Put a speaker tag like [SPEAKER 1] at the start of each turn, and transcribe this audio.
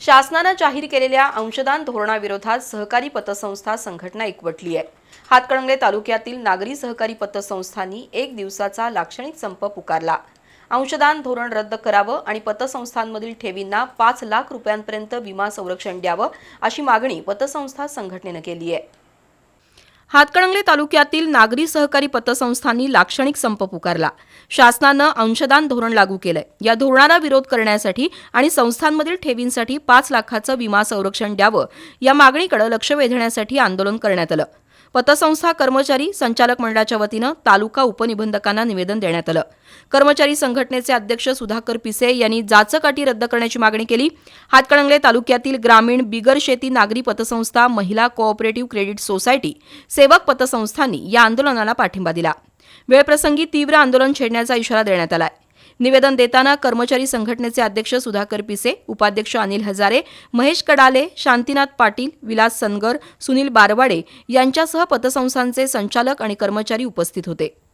[SPEAKER 1] शासनानं जाहीर केलेल्या अंशदान धोरणाविरोधात सहकारी पतसंस्था संघटना एकवटली आहे. हातकणंगले तालुक्यातील नागरी सहकारी पतसंस्थांनी एक दिवसाचा लाक्षणिक संप पुकारला. अंशदान धोरण रद्द करावं आणि पतसंस्थांमधील ठेवींना पाच लाख रुपयांपर्यंत विमा संरक्षण द्यावं अशी मागणी पतसंस्था संघटनेनं केली आहे. हातकणंगले तालुक्यातील नागरी सहकारी पतसंस्थांनी लाक्षणिक संप पुकारला. शासनानं अंशदान धोरण लागू केलंय. या धोरणाला विरोध करण्यासाठी आणि संस्थांमधील ठेवींसाठी पाच लाखाचं विमा संरक्षण द्यावं या मागणीकडे लक्ष वेधण्यासाठी आंदोलन करण्यात आलं. पतसंस्था कर्मचारी संचालक मंडळाच्या वतीनं तालुका उपनिबंधकांना निवेदन देण्यात आलं. कर्मचारी संघटनेचे अध्यक्ष सुधाकर पिसे यांनी जाचक रद्द करण्याची मागणी केली. हातकणंगले तालुक्यातील ग्रामीण बिगर शेती नागरी पतसंस्था महिला कोऑपरेटिव्ह क्रेडिट सोसायटी सेवक पतसंस्थांनी या आंदोलनाला पाठिंबा दिला. वेळप्रसंगी तीव्र आंदोलन छेडण्याचा इशारा देण्यात आलाय. निवेदन देताना कर्मचारी संघटनेचे अध्यक्ष सुधाकर पिसे उपाध्यक्ष अनिल हजारे महेश कडाले शांतीनाथ पाटील विलास सनगर सुनील बारवाडे यांच्यासह पतसंस्थांचे संचालक आणि कर्मचारी उपस्थित होते.